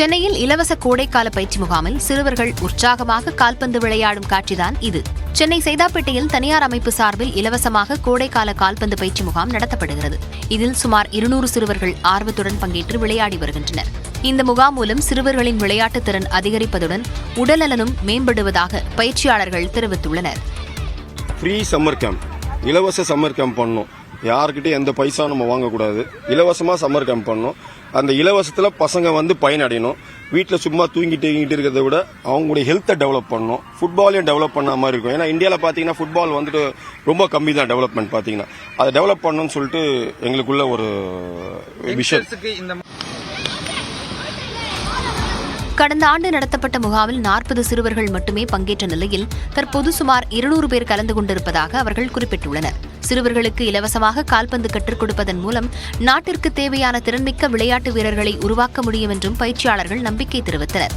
சென்னையில் இலவச கோடைக்கால பயிற்சி முகாமில் சிறுவர்கள் உற்சாகமாக கால்பந்து விளையாடும் காட்சிதான் இது. சென்னை சைதாப்பேட்டையில் தனியார் அமைப்பு சார்பில் இலவசமாக கோடைக்கால கால்பந்து பயிற்சி முகாம் நடத்தப்படுகிறது. இதில் சுமார் இருநூறு சிறுவர்கள் ஆர்வத்துடன் பங்கேற்று விளையாடி வருகின்றனர். இந்த முகாம் மூலம் சிறுவர்களின் விளையாட்டுத் திறன் அதிகரிப்பதுடன் உடல்நலனும் மேம்படுவதாக பயிற்சியாளர்கள் தெரிவித்துள்ளனர். ஃப்ரீ சம்மர் கேம்ப் இலவச சம்மர் கேம்ப் பண்ணணும். யார்கிட்டயும் எந்த பைசா நம்ம வாங்கக்கூடாது. இலவசமாக சம்மர் கேம்ப் பண்ணணும். அந்த இலவசத்தில் பசங்க வந்து பயனடையணும். வீட்டில் சும்மா தூங்கிட்டு தூங்கிட்டு இருக்கிறத விட அவங்களுடைய ஹெல்த்தை டெவலப் பண்ணணும். ஃபுட்பாலையும் டெவலப் பண்ண மாதிரி இருக்கும். ஏன்னா இந்தியாவில் பார்த்தீங்கன்னா ஃபுட்பால் வந்துட்டு ரொம்ப கம்மி தான் டெவலப்மெண்ட் பார்த்தீங்கன்னா அதை டெவலப் பண்ணணும்னு சொல்லிட்டு எங்களுக்குள்ள ஒரு விஷயம் கடந்த ஆண்டு நடத்தப்பட்ட முகாமில் நாற்பது சிறுவர்கள் மட்டுமே பங்கேற்ற நிலையில் தற்போது சுமார் இருநூறு பேர் கலந்து கொண்டிருப்பதாக அவர்கள் குறிப்பிட்டுள்ளனர். சிறுவர்களுக்கு இலவசமாக கால்பந்து கற்றுக் கொடுப்பதன் மூலம் நாட்டிற்கு தேவையான திறன்மிக்க விளையாட்டு வீரர்களை உருவாக்க முடியும் என்றும் பயிற்சியாளர்கள் நம்பிக்கை தெரிவித்தனர்.